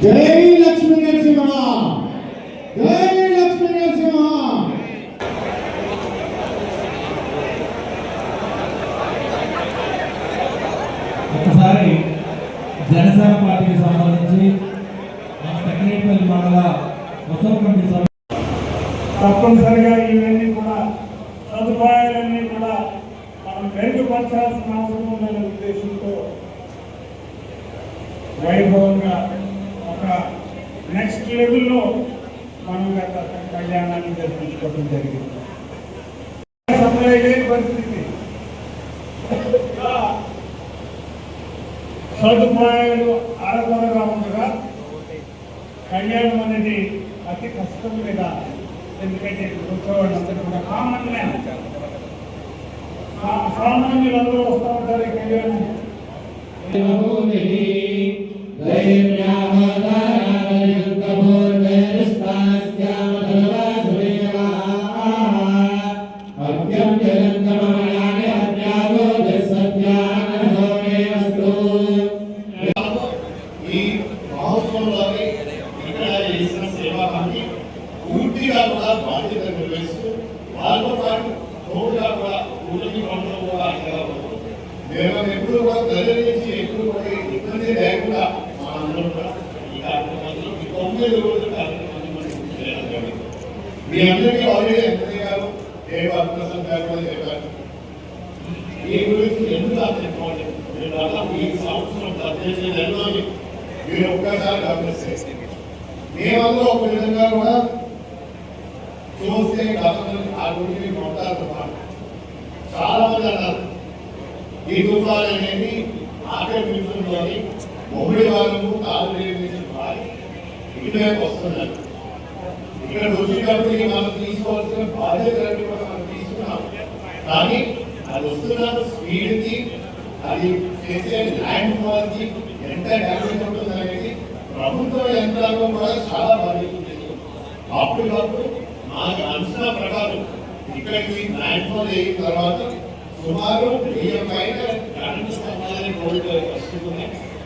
జై లక్ష్మీ నరసింహ జై లక్ష్మీ నరసింహ ఒకసారి జనసేన పార్టీకి సంబంధించి మా సెక్రటరీ మండల ఉత్సవ కమిటీ తప్పనిసరిగా ఇవన్నీ కూడా సదుపాయాలన్నీ కూడా మనం మెరుగుపరచాల్సిన అవసరం ఉందనే ఉద్దేశంతో వైభవంగా ఒక నెక్స్ట్ లెవెల్లో మనం గత కళ్యాణాన్ని జరిపించుకోవడం జరిగింది. సప్లై పరిస్థితి. సదుపాయాలు అరకొరగా ఉండగా కళ్యాణం అనేది అతి కష్టం మీద ఎందుకంటే కూర్చోవాళ్ళందరూ కూడా కామన్ మ్యాన్ సామాన్యులందరూ వస్తూ ఉంటారు ఈ కళ్యాణం. ఈ మహోత్సవంలోని ఇక్కడ చేసిన సేవాన్ని పూర్తిగా కూడా బాధ్యత నిర్వహిస్తూ వాళ్ళతో పాటు తోడుగా కూడా ఊరికి పండుగ కూడా మేము ఎప్పుడు కూడా ప్రజల నుంచి ఎప్పుడు కూడా ఇబ్బంది లేకుండా మా అందరం కూడా ఈ కార్యక్రమాన్ని ఈ తొమ్మిది రోజుల కార్యక్రమాన్ని మనం మీ అందరికీ ఆల్రెడీ ఎంపీ గారు ఏ వర్గం గారు చెప్పారు. ఈ గురించి ఎందుకు అంత ఇంపార్టెంట్ మీరు దాదాపు ఈ సంవత్సరం పద్దెనిమిది నెలలోని మీరు ఒక్కసారి గమనిస్తే మేమందరూ ఒక విధంగా కూడా చూస్తే గతంలో ఆ గురించి మొత్తాలతో చాలా మంది అన్నారు ఈ తుఫాన్ అనేది ఆఖరి నిమిషంలోని మొగుడి వారము కాలు ఇటువైపు వస్తున్నారు ఇక్కడ వచ్చేటప్పటికి మనం తీసుకోవాల్సిన బాధ్యతలన్నీ కూడా మనం తీసుకున్నాం. కానీ అది వస్తున్న స్పీడ్కి అది చేసే ల్యాండ్ ఫాల్కి ఎంత డ్యామేజ్ ప్రభుత్వ యంత్రాంగం కూడా చాలా బాధ్యత అప్పటికప్పుడు నాకు అంచనా ప్రకారం ఇక్కడికి ల్యాండ్ అయిన తర్వాత సుమారు వెయ్యి పైన కరెంటు స్తంభాలని కోల్పోయి వస్తున్నాయి